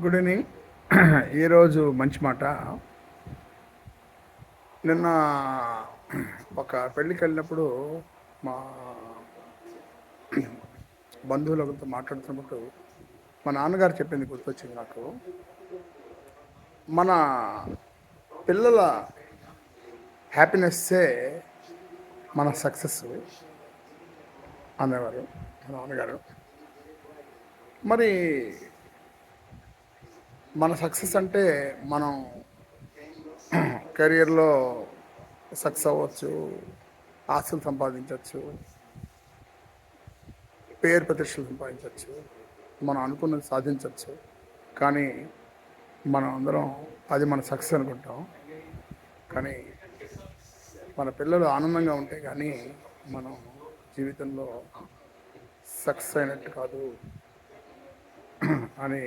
Good evening. ఈరోజు మంచి మాట. నిన్న ఒక పెళ్ళికి వెళ్ళినప్పుడు మా బంధువులతో మాట్లాడుతున్నప్పుడు మా నాన్నగారు చెప్పింది గుర్తొచ్చింది నాకు. మన పిల్లల హ్యాపీనెస్సే మన సక్సెస్ అనేవారు మా నాన్నగారు. మరి మన సక్సెస్ అంటే మనం కెరియర్లో సక్సెస్ అవ్వచ్చు ఆస్తులు సంపాదించవచ్చు పేరు ప్రతిష్టలు సంపాదించవచ్చు మనం అనుకున్నది సాధించవచ్చు. కానీ మనం అందరం అది మన సక్సెస్ అనుకుంటాం. కానీ మన పిల్లలు ఆనందంగా ఉంటే కానీ మనం జీవితంలో సక్సెస్ అయినట్టు కాదు అని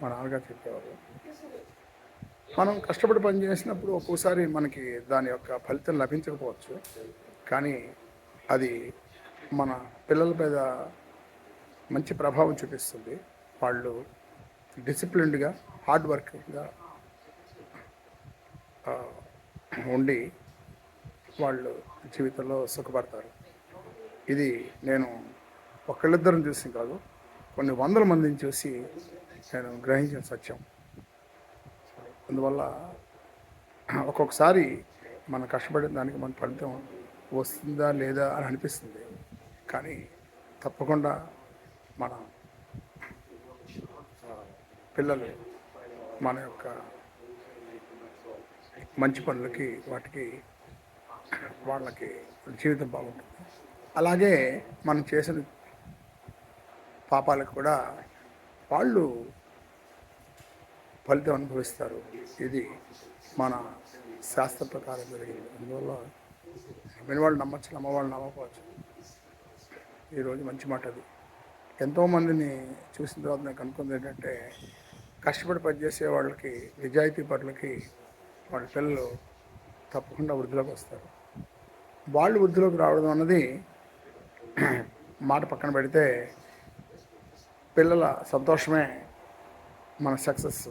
మా నాన్నగారు చెప్పేవారు. మనం కష్టపడి పని చేసినప్పుడు ఒక్కోసారి మనకి దాని యొక్క ఫలితం లభించకపోవచ్చు. కానీ అది మన పిల్లల మీద మంచి ప్రభావం చూపిస్తుంది. వాళ్ళు డిసిప్లిన్డ్గా హార్డ్ వర్కింగ్గా ఉండి వాళ్ళు జీవితంలో సుఖపడతారు. ఇది నేను ఒకళ్ళిద్దరిని చూసి కాదు కొన్ని వందల మందిని చూసి నేను గ్రహించిన సత్యం. అందువల్ల ఒక్కొక్కసారి మనం కష్టపడిన దానికి మన ఫలితం వస్తుందా లేదా అని అనిపిస్తుంది. కానీ తప్పకుండా మన పిల్లలు మన యొక్క మంచి పనులకి వాటికి వాళ్ళకి జీవితం బాగుంటుంది. అలాగే మనం చేసిన పాపాలకు కూడా వాళ్ళు ఫలితం అనుభవిస్తారు. ఇది మన శాస్త్ర ప్రకారం జరిగింది. అందువల్ల నమ్మిన వాళ్ళు నమ్మచ్చు నమ్మవాళ్ళు నమ్మకపోవచ్చు. ఈరోజు మంచి మాట అది. ఎంతోమందిని చూసిన తర్వాత నాకు అనుకుంది ఏంటంటే కష్టపడి పనిచేసే వాళ్ళకి నిజాయితీ పనులకి వాళ్ళ పిల్లలు తప్పకుండా వృద్ధిలోకి వస్తారు. వాళ్ళు వృద్ధిలోకి రావడం అన్నది మాట పక్కన పెడితే పిల్లల సంతోషమే మన సక్సెస్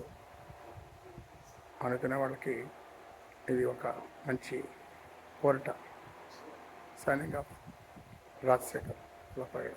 అనుకునే వాళ్ళకి ఇది ఒక మంచి కోరిట సైనింగ్ ఆఫ్ రాజశేఖర్ లపాయ